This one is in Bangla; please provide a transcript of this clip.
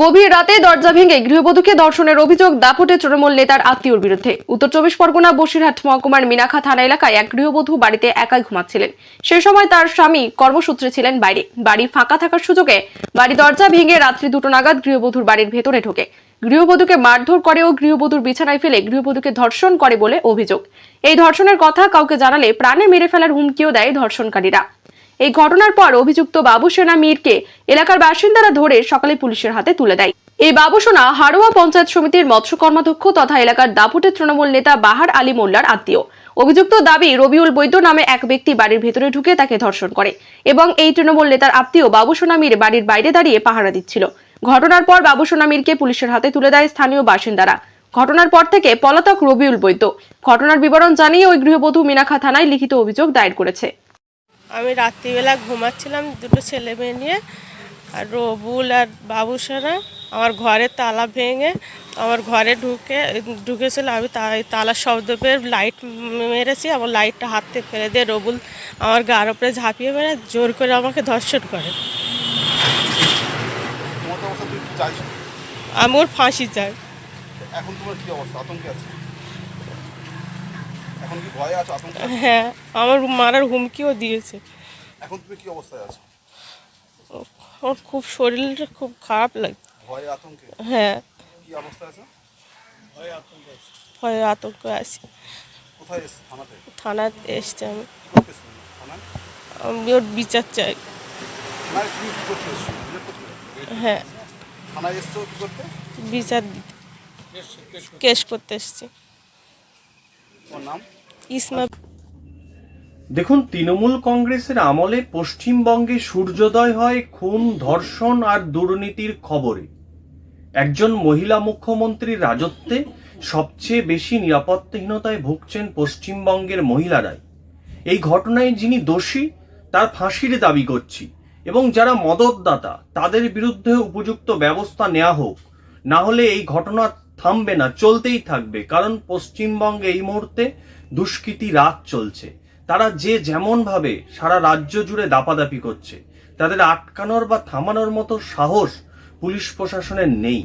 গভীর রাতে দরজা ভেঙে গৃহবধূকে ধর্ষণের অভিযোগ দাপটে তৃণমূল নেতার আত্মীয়র বিরুদ্ধে। উত্তর চব্বিশ পরগনা, বসিরহাট, মহকুমার মিনাখা থানা এলাকায় এক গৃহবধূ বাড়িতে একাই ঘুমাচ্ছিলেন। সেই সময় তার স্বামী কর্মসূত্রে ছিলেন বাইরে বাড়ি ফাঁকা থাকার সুযোগে বাড়ি দরজা ভেঙে রাত্রি দুটো নাগাদ গৃহবধূর বাড়ির ভেতরে ঢোকে। গৃহবধূকে মারধর করে ও গৃহবধূর বিছানায় ফেলে গৃহবধূকে ধর্ষণ করে বলে অভিযোগ। এই ধর্ষণের কথা কাউকে জানালে প্রাণে মেরে ফেলার হুমকিও দেয় ধর্ষণকারীরা। এই ঘটনার পর অভিযুক্ত বাবু সেনা মীরকে এলাকার বাসিন্দারা ধরে সকালে পুলিশের হাতে তুলে দেয়। এই বাবুসোনা হারোয়া পঞ্চায়েত সমিতির মৎস্য কর্মাধ্যক্ষ তথা এলাকার দাপুটে তৃণমূল নেতা বাহার আলী মোল্লার আত্মীয়। অভিযুক্ত দাবি রবিউল বৈদ্য নামে এক ব্যক্তি বাড়ির ভেতরে ঢুকে তাকে ধর্ষণ করে এবং এই তৃণমূল নেতার আত্মীয় বাবুসোনা মীর বাড়ির বাইরে দাঁড়িয়ে পাহারা দিচ্ছিল। ঘটনার পর বাবুসোনা মীরকে পুলিশের হাতে তুলে দেয় স্থানীয় বাসিন্দারা। ঘটনার পর থেকে পলাতক রবিউল বৈদ্য। ঘটনার বিবরণ জানিয়ে ওই গৃহবধূ মিনাখা থানায় লিখিত অভিযোগ দায়ের করেছে। আমি রাত্রিবেলা ঘুমাচ্ছিলাম দুটো ছেলে মেয়ে নিয়ে আর রবুল আর বাবু বাবুসারা আমার ঘরে তালা ভেঙে আমার ঘরে ঢুকে ঢুকেছিল আমি তালার শব্দ পেয়ে লাইট মেরেছি আমার লাইটটা হাত ফেলে দিয়ে রবুল আমার গার ওপরে ঝাঁপিয়ে মেরে জোর করে আমাকে ধর্ষণ করে। আমি ওর ফাঁসি চাই। এখন তোমার কি অবস্থা? আতঙ্কে আছে? এখন কি ভয়ে আছো? আতঙ্কে হ্যাঁ আমার মারার হুমকিও দিয়েছে। এখন তুমি কি অবস্থায় আছো? ওর খুব শরীরটা খুব খারাপ লাগে ভয়ে আতঙ্কে? হ্যাঁ। কি অবস্থায় আছে? ভয়ে আতঙ্ক আছে। কোথায় এসছো? থানাতে? থানাতে এসছে আমি। আমি ওর বিচার চাই? হ্যাঁ। থানায় এসছো কি করতে? বিচার দিতে। কেস করতে এসছি। দেখুন তৃণমূল কংগ্রেসের আমলে পশ্চিমবঙ্গে সূর্যোদয় হয় খুন ধর্ষণ আর দুর্নীতির খবরে। একজন মহিলা মুখ্যমন্ত্রীর রাজত্বে সবচেয়ে বেশি নিরাপত্তাহীনতায় ভুগছেন পশ্চিমবঙ্গের মহিলারাই। এই ঘটনায় যিনি দোষী তার ফাঁসির দাবি করছি এবং যারা মদতদাতা তাদের বিরুদ্ধে উপযুক্ত ব্যবস্থা নেওয়া হোক। না হলে এই ঘটনা থামবে না, চলতেই থাকবে। কারণ পশ্চিমবঙ্গে এই মুহূর্তে দুষ্কৃতি রাত চলছে। তারা যে যেমন ভাবে সারা রাজ্য জুড়ে দাপাদাপি করছে, তাদের আটকানোর বা থামানোর মতো সাহস পুলিশ প্রশাসনের নেই।